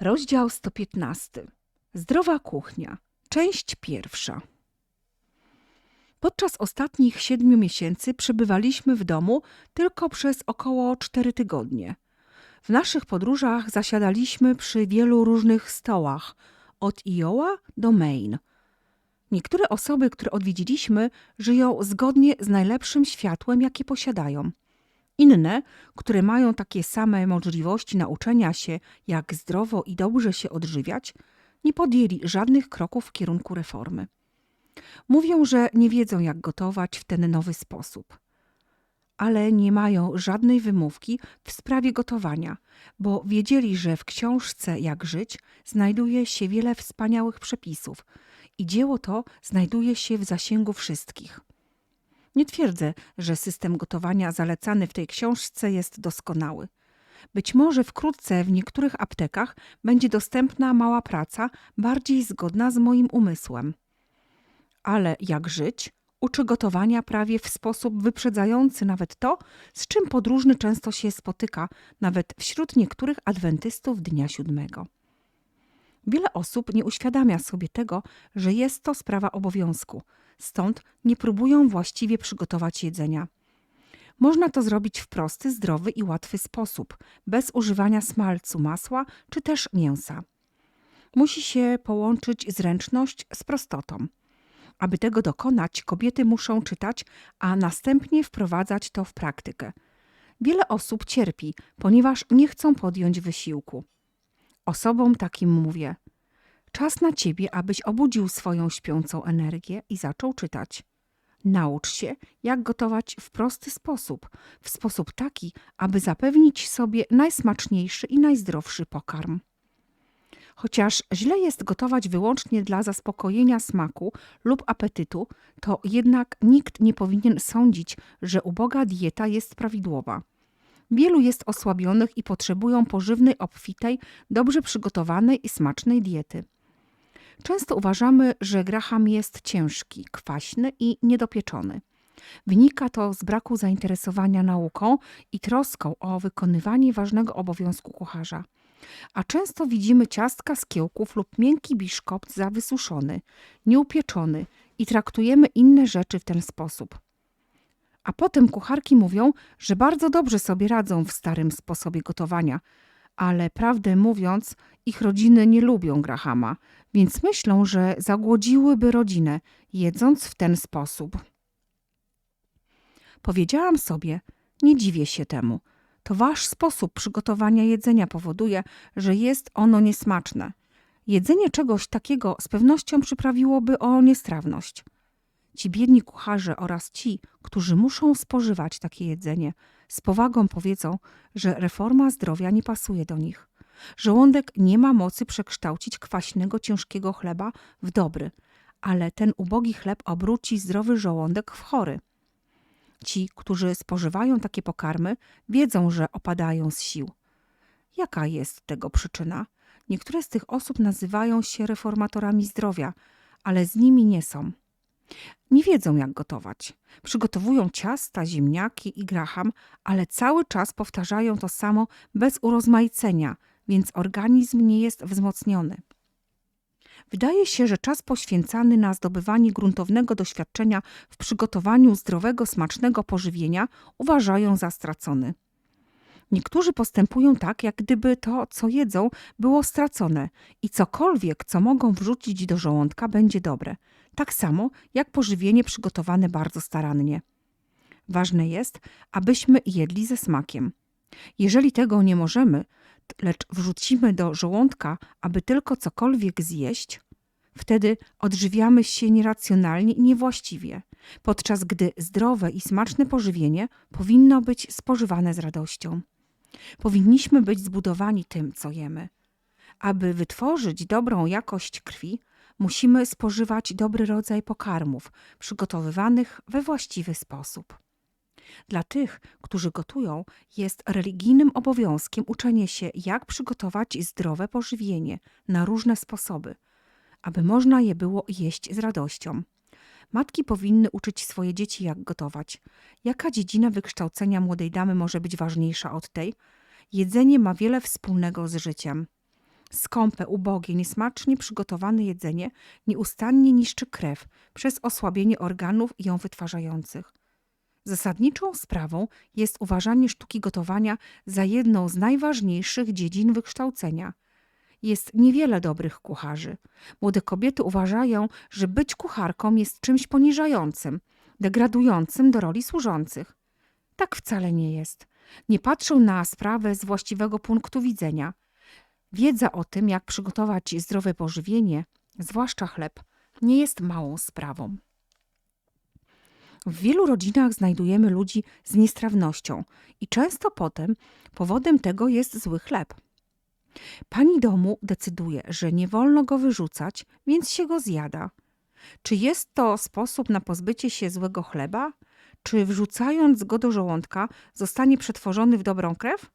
Rozdział 115. Zdrowa kuchnia. Część pierwsza. Podczas ostatnich siedmiu miesięcy przebywaliśmy w domu tylko przez około cztery tygodnie. W naszych podróżach zasiadaliśmy przy wielu różnych stołach, od Iowa do Maine. Niektóre osoby, które odwiedziliśmy, żyją zgodnie z najlepszym światłem, jakie posiadają. Inne, które mają takie same możliwości nauczenia się, jak zdrowo i dobrze się odżywiać, nie podjęli żadnych kroków w kierunku reformy. Mówią, że nie wiedzą, jak gotować w ten nowy sposób. Ale nie mają żadnej wymówki w sprawie gotowania, bo wiedzieli, że w książce Jak żyć znajduje się wiele wspaniałych przepisów i dzieło to znajduje się w zasięgu wszystkich. Nie twierdzę, że system gotowania zalecany w tej książce jest doskonały. Być może wkrótce w niektórych aptekach będzie dostępna mała praca, bardziej zgodna z moim umysłem. Ale jak żyć? Uczy gotowania prawie w sposób wyprzedzający nawet to, z czym podróżny często się spotyka, nawet wśród niektórych adwentystów dnia siódmego. Wiele osób nie uświadamia sobie tego, że jest to sprawa obowiązku, stąd nie próbują właściwie przygotować jedzenia. Można to zrobić w prosty, zdrowy i łatwy sposób, bez używania smalcu, masła czy też mięsa. Musi się połączyć zręczność z prostotą. Aby tego dokonać, kobiety muszą czytać, a następnie wprowadzać to w praktykę. Wiele osób cierpi, ponieważ nie chcą podjąć wysiłku. Osobom takim mówię: Czas na ciebie, abyś obudził swoją śpiącą energię i zaczął czytać. Naucz się, jak gotować w prosty sposób, w sposób taki, aby zapewnić sobie najsmaczniejszy i najzdrowszy pokarm. Chociaż źle jest gotować wyłącznie dla zaspokojenia smaku lub apetytu, to jednak nikt nie powinien sądzić, że uboga dieta jest prawidłowa. Wielu jest osłabionych i potrzebują pożywnej, obfitej, dobrze przygotowanej i smacznej diety. Często uważamy, że graham jest ciężki, kwaśny i niedopieczony. Wynika to z braku zainteresowania nauką i troską o wykonywanie ważnego obowiązku kucharza. A często widzimy ciastka z kiełków lub miękki biszkopt za wysuszony, nieupieczony i traktujemy inne rzeczy w ten sposób. A potem kucharki mówią, że bardzo dobrze sobie radzą w starym sposobie gotowania, ale prawdę mówiąc, ich rodziny nie lubią Grahama, więc myślą, że zagłodziłyby rodzinę, jedząc w ten sposób. Powiedziałam sobie, nie dziwię się temu. To wasz sposób przygotowania jedzenia powoduje, że jest ono niesmaczne. Jedzenie czegoś takiego z pewnością przyprawiłoby o niestrawność. Ci biedni kucharze oraz ci, którzy muszą spożywać takie jedzenie, z powagą powiedzą, że reforma zdrowia nie pasuje do nich. Żołądek nie ma mocy przekształcić kwaśnego, ciężkiego chleba w dobry, ale ten ubogi chleb obróci zdrowy żołądek w chory. Ci, którzy spożywają takie pokarmy, wiedzą, że opadają z sił. Jaka jest tego przyczyna? Niektóre z tych osób nazywają się reformatorami zdrowia, ale z nimi nie są. Nie wiedzą, jak gotować. Przygotowują ciasta, ziemniaki i graham, ale cały czas powtarzają to samo bez urozmaicenia, więc organizm nie jest wzmocniony. Wydaje się, że czas poświęcany na zdobywanie gruntownego doświadczenia w przygotowaniu zdrowego, smacznego pożywienia uważają za stracony. Niektórzy postępują tak, jak gdyby to, co jedzą, było stracone i cokolwiek, co mogą wrzucić do żołądka, będzie dobre, tak samo jak pożywienie przygotowane bardzo starannie. Ważne jest, abyśmy jedli ze smakiem. Jeżeli tego nie możemy, lecz wrzucimy do żołądka, aby tylko cokolwiek zjeść, wtedy odżywiamy się nieracjonalnie i niewłaściwie, podczas gdy zdrowe i smaczne pożywienie powinno być spożywane z radością. Powinniśmy być zbudowani tym, co jemy. Aby wytworzyć dobrą jakość krwi, musimy spożywać dobry rodzaj pokarmów, przygotowywanych we właściwy sposób. Dla tych, którzy gotują, jest religijnym obowiązkiem uczenie się, jak przygotować zdrowe pożywienie na różne sposoby, aby można je było jeść z radością. Matki powinny uczyć swoje dzieci, jak gotować. Jaka dziedzina wykształcenia młodej damy może być ważniejsza od tej? Jedzenie ma wiele wspólnego z życiem. Skąpe, ubogie, niesmacznie przygotowane jedzenie nieustannie niszczy krew przez osłabienie organów ją wytwarzających. Zasadniczą sprawą jest uważanie sztuki gotowania za jedną z najważniejszych dziedzin wykształcenia. Jest niewiele dobrych kucharzy. Młode kobiety uważają, że być kucharką jest czymś poniżającym, degradującym do roli służących. Tak wcale nie jest. Nie patrzą na sprawę z właściwego punktu widzenia. Wiedza o tym, jak przygotować zdrowe pożywienie, zwłaszcza chleb, nie jest małą sprawą. W wielu rodzinach znajdujemy ludzi z niestrawnością i często potem powodem tego jest zły chleb. Pani domu decyduje, że nie wolno go wyrzucać, więc się go zjada. Czy jest to sposób na pozbycie się złego chleba? Czy wrzucając go do żołądka zostanie przetworzony w dobrą krew?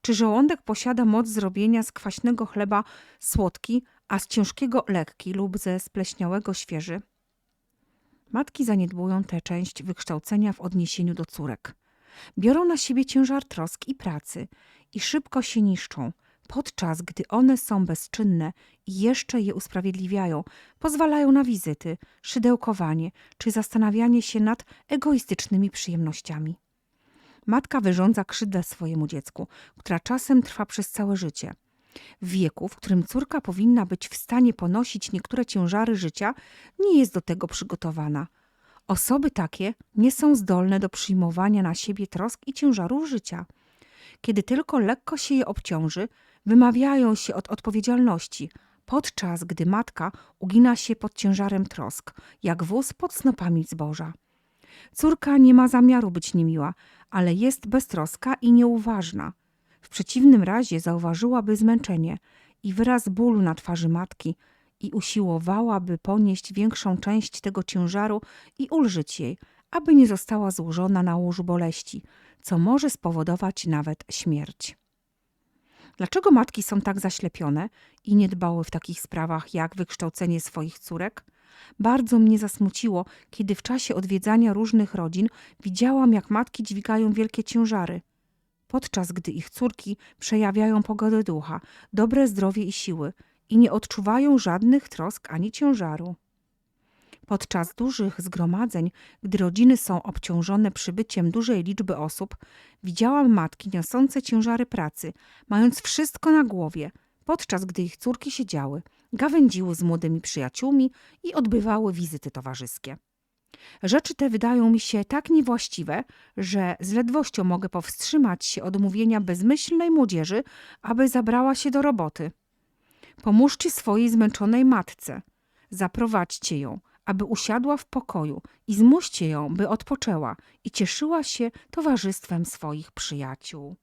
Czy żołądek posiada moc zrobienia z kwaśnego chleba słodki, a z ciężkiego lekki lub ze spleśniałego świeży? Matki zaniedbują tę część wykształcenia w odniesieniu do córek. Biorą na siebie ciężar trosk i pracy i szybko się niszczą, podczas gdy one są bezczynne i jeszcze je usprawiedliwiają, pozwalają na wizyty, szydełkowanie czy zastanawianie się nad egoistycznymi przyjemnościami. Matka wyrządza krzywdę swojemu dziecku, która czasem trwa przez całe życie. W wieku, w którym córka powinna być w stanie ponosić niektóre ciężary życia, nie jest do tego przygotowana. Osoby takie nie są zdolne do przyjmowania na siebie trosk i ciężarów życia. Kiedy tylko lekko się je obciąży, wymawiają się od odpowiedzialności, podczas gdy matka ugina się pod ciężarem trosk, jak wóz pod snopami zboża. Córka nie ma zamiaru być niemiła, ale jest beztroska i nieuważna. W przeciwnym razie zauważyłaby zmęczenie i wyraz bólu na twarzy matki i usiłowałaby ponieść większą część tego ciężaru i ulżyć jej, aby nie została złożona na łożu boleści, co może spowodować nawet śmierć. Dlaczego matki są tak zaślepione i nie dbały w takich sprawach jak wykształcenie swoich córek? Bardzo mnie zasmuciło, kiedy w czasie odwiedzania różnych rodzin widziałam, jak matki dźwigają wielkie ciężary, podczas gdy ich córki przejawiają pogodę ducha, dobre zdrowie i siły i nie odczuwają żadnych trosk ani ciężaru. Podczas dużych zgromadzeń, gdy rodziny są obciążone przybyciem dużej liczby osób, widziałam matki niosące ciężary pracy, mając wszystko na głowie, podczas gdy ich córki siedziały, gawędziły z młodymi przyjaciółmi i odbywały wizyty towarzyskie. Rzeczy te wydają mi się tak niewłaściwe, że z ledwością mogę powstrzymać się od mówienia bezmyślnej młodzieży, aby zabrała się do roboty. Pomóżcie swojej zmęczonej matce. Zaprowadźcie ją, aby usiadła w pokoju i zmuście ją, by odpoczęła i cieszyła się towarzystwem swoich przyjaciół.